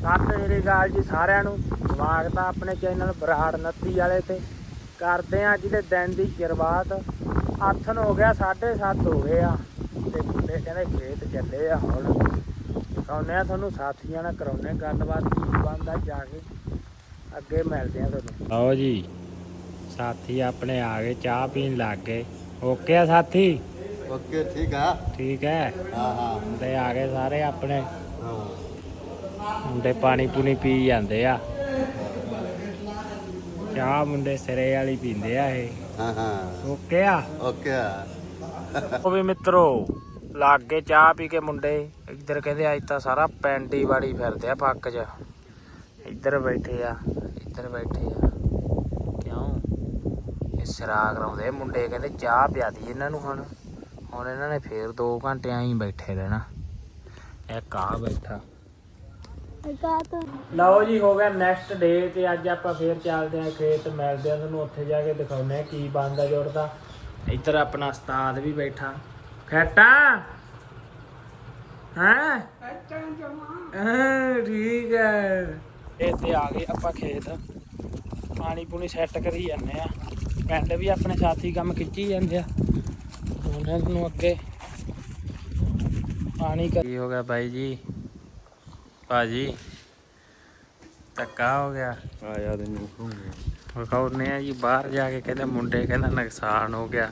ਸਤਿ ਸ੍ਰੀ ਅਕਾਲ ਜੀ ਸਾਰਿਆਂ ਨੂੰ। ਸਵਾਗਤ ਆ ਆਪਣੇ ਚੈਨਲ ਬਰਾੜ ਨੱਤੀ ਵਾਲੇ ਤੇ। ਕਰਦੇ ਆ ਅੱਜ ਦੇ ਦਿਨ ਦੀ ਸ਼ੁਰੂਆਤ। ਆਥਨ ਹੋ ਗਿਆ 7:30 ਹੋ ਗਏ ਆ। ਤੇ ਮੁੰਡੇ ਕਹਿੰਦੇ ਖੇਤ ਚੱਲੇ ਆ ਹੁਣ। ਦਿਖਾਉਂਦੇ ਆ ਤੁਹਾਨੂੰ ਸਾਥੀਆਂ ਨਾਲ ਕਰਾਉਂਦੇ ਆ ਗੱਲਬਾਤ ਕੀ ਬੰਦਾ ਜਾ ਕੇ। ਅੱਗੇ ਮਿਲਦੇ ਆ ਤੁਹਾਨੂੰ। ਆਓ ਜੀ ਸਾਥੀ ਆਪਣੇ ਆ ਗਏ ਚਾਹ ਪੀਣ ਲੱਗ ਗਏ। ਓਕੇ ਆ ਸਾਥੀ? ਓਕੇ ਠੀਕ ਆ। ਠੀਕ ਹੈ। ਹਾਂ ਹਾਂ। ਮੁੰਡੇ ਆ ਗਏ ਸਾਰੇ ਆਪਣੇ। ਹਾਂ। ਮੁੰਡੇ ਪਾਣੀ ਪੂਣੀ ਪੀ ਜਾਂਦੇ ਆ। ਚਾਹ ਮੁੰਡੇ ਸਿਰੇ ਵਾਲੀ ਪੀਂਦੇ ਆ ਇਹ। ਹਾਂ ਹਾਂ। ਓਕੇ ਆ? ਓਕੇ ਆ। ਉਹ ਵੀ ਮਿੱਤਰੋ ਲੱਗ ਕੇ ਚਾਹ ਪੀ ਕੇ ਮੁੰਡੇ ਇੱਧਰ ਕਹਿੰਦੇ ਅੱਜ ਤਾਂ ਸਾਰਾ ਪਿੰਡ ਵਾੜੀ ਫਿਰਦੇ ਆ ਪੱਕ 'ਚ। ਇੱਧਰ ਬੈਠੇ ਆ ਇੱਧਰ ਬੈਠੇ ਆ। ਕਿਉਂ? ਇਹ ਸਿਰਾ ਕਰਾਉਂਦੇ ਮੁੰਡੇ ਕਹਿੰਦੇ ਚਾਹ ਪਿਆਦੀ ਇਹਨਾਂ ਨੂੰ ਹੁਣ। ਹੁਣ ਇਹਨਾਂ ਨੇ ਫੇਰ 2 ਘੰਟੇ ਐਂ ਹੀ ਬੈਠੇ ਰਹਿਣਾ। ਇਹ ਕਾ ਬੈਠਾ। ਲਓ ਜੀ, ਹੋ ਗਿਆ ਨੈਕਸਟ ਡੇ ਤੇ ਅੱਜ ਆਪਾਂ ਫੇਰ ਚੱਲਦੇ ਆਂ ਖੇਤ, ਮਿਲਦੇ ਆਂ ਤੁਹਾਨੂੰ, ਉੱਥੇ ਜਾ ਕੇ ਦਿਖਾਉਂਦੇ ਆ ਕੀ ਬਣਦਾ ਜੁੜਦਾ। ਇੱਧਰ ਆਪਣਾ ਉਸਤਾਦ ਵੀ ਬੈਠਾ। ਖੇਟਾ ਹਾਂ? ਹਾਂ, ਠੀਕ ਹੈ। ਇੱਥੇ ਆ ਗਏ ਆਪਾਂ ਖੇਤ। ਪਾਣੀ ਪੂਣੀ ਸੈੱਟ ਕਰੀ ਜਾਂਦੇ ਆ ਪਿੰਡ ਵੀ ਆਪਣੇ ਸਾਥੀ ਕੰਮ ਖਿੱਚੀ ਜਾਂਦੇ ਆ। ਉਹਨਾਂ ਨੂੰ ਅੱਗੇ ਪਾਣੀ ਕੀ ਹੋ ਗਿਆ ਬਾਈ ਜੀ? ਭਾਜੀ ਧੱਕਾ ਹੋ ਗਿਆ। ਆ ਯਾਰ ਇਹਨੂੰ ਵਿਖਾਉਨੇ ਆ ਜੀ ਬਾਹਰ ਜਾ ਕੇ ਕਹਿੰਦੇ ਮੁੰਡੇ ਕਹਿੰਦਾ ਨੁਕਸਾਨ ਹੋ ਗਿਆ।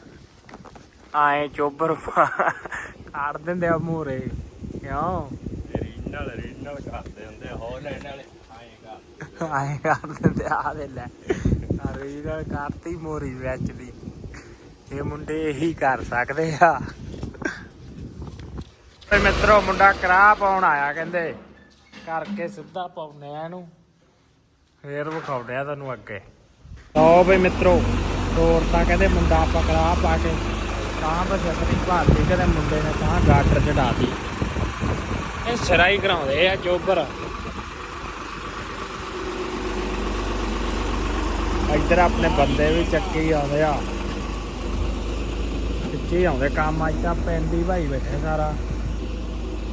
ਆਏ ਚੋਬਰ ਕੱਢ ਦਿੰਦੇ ਆ ਮੂਰੇ ਕਿਉਂ? ਰੀਨਲ ਰੀਨਲ ਕਰਦੇ ਹੁੰਦੇ ਵਾਲੇ। ਆਏਗਾ ਆਏ ਕਰ ਦਿੰਦੇ ਆ ਦੇ ਲੈ। ਰੀਡਰ ਕਰਤੀ ਮੋਰੀ ਵਿੱਚ ਦੀ। ਇਹ ਮੁੰਡੇ ਇਹੀ ਕਰ ਸਕਦੇ ਆ। ਤੇ ਮਿੱਤਰੋ ਮੁੰਡਾ ਕਰਾ ਪਾਉਣ ਆਇਆ ਕਹਿੰਦੇ। ਕਰਕੇ ਸਿੱਧਾ ਪਾਉਨੇ ਆ ਇਹਨੂੰ। ਫੇਰ ਵਿਖਾਉਂਦੇ ਆ ਤੁਹਾਨੂੰ ਅੱਗੇ। ਲਓ ਬਈ ਮਿੱਤਰੋ ਤੋਰ ਤਾਂ ਕਹਿੰਦੇ ਮੁੰਡਾ ਪਕੜਾ ਪਾ ਕੇ ਤਾਂ ਬਸ ਅਸਲੀ ਭਾਰਤੀ ਕਹਿੰਦੇ ਮੁੰਡੇ ਨੇ ਤਾਂ ਗਾਟਰ ਚੜਾਤੀ ਇਹ ਸਿਰਾਈ ਕਰਾਉਂਦੇ ਆ ਚੋਬਰ ਇੱਧਰ ਆਪਣੇ ਬੰਦੇ ਵੀ ਚੱਕੀ ਆਉਂਦੇ ਆ। ਚੱਕੀ ਆਉਂਦੇ ਕੰਮ ਅੱਜ ਤਾਂ ਹੀ ਭਾਈ ਬੈਠੇ ਸਾਰਾ।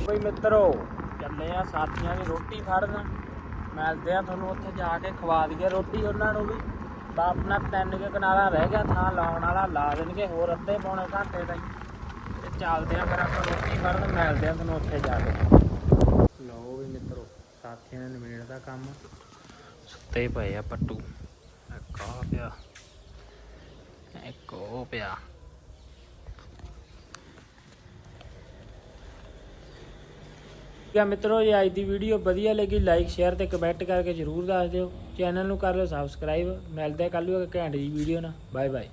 ਬਈ ਮਿੱਤਰੋ ਚੱਲੇ ਆ, ਸਾਥੀਆਂ ਦੀ ਰੋਟੀ ਫੜਨ ਮਿਲਦੇ ਆ ਤੁਹਾਨੂੰ ਉੱਥੇ ਜਾ ਕੇ ਖਵਾ ਦਈਏ ਰੋਟੀ ਉਹਨਾਂ ਨੂੰ ਵੀ। ਬਾ ਆਪਣਾ ਤਿੰਨ ਕੇ ਕਿਨਾਰਾ ਰਹਿ ਗਿਆ ਥਾਂ, ਲਾਉਣ ਵਾਲਾ ਲਾ ਦੇਣਗੇ, ਹੋਰ ਅੱਧੇ ਪੌਣੇ ਘੰਟੇ ਦਾ ਤੇ ਚੱਲਦੇ ਆ ਫਿਰ ਆਪਾਂ ਰੋਟੀ ਫੜਨ ਮਿਲਦੇ ਆ ਤੁਹਾਨੂੰ ਉੱਥੇ ਜਾ ਕੇ। ਲਓ ਵੀ ਮਿੱਤਰੋ, ਸਾਥੀਆਂ ਨੇ ਨਿਬੇੜ ਦਾ ਕੰਮ। ਸੁੱਤੇ ਪਏ ਆ ਪੱਟੂ। ਇੱਕ ਆ ਪਿਆ, ਇੱਕ ਉਹ ਪਿਆ। ਠੀਕ ਆ ਮਿੱਤਰੋ, ਜੇ ਅੱਜ ਦੀ ਵੀਡੀਓ ਵਧੀਆ ਲੱਗੀ ਲਾਈਕ ਸ਼ੇਅਰ ਤੇ ਕਮੈਂਟ ਕਰਕੇ ਜਰੂਰ ਦੱਸ ਦਿਓ। ਚੈਨਲ ਨੂੰ ਕਰ ਲਿਓ ਸਬਸਕ੍ਰਾਈਬ ਮਿਲਦੇ ਕੱਲ ਨੂੰ ਇੱਕ ਘੈਂਟ ਜੀ ਵੀਡੀਓ ਨਾਲ। Bye bye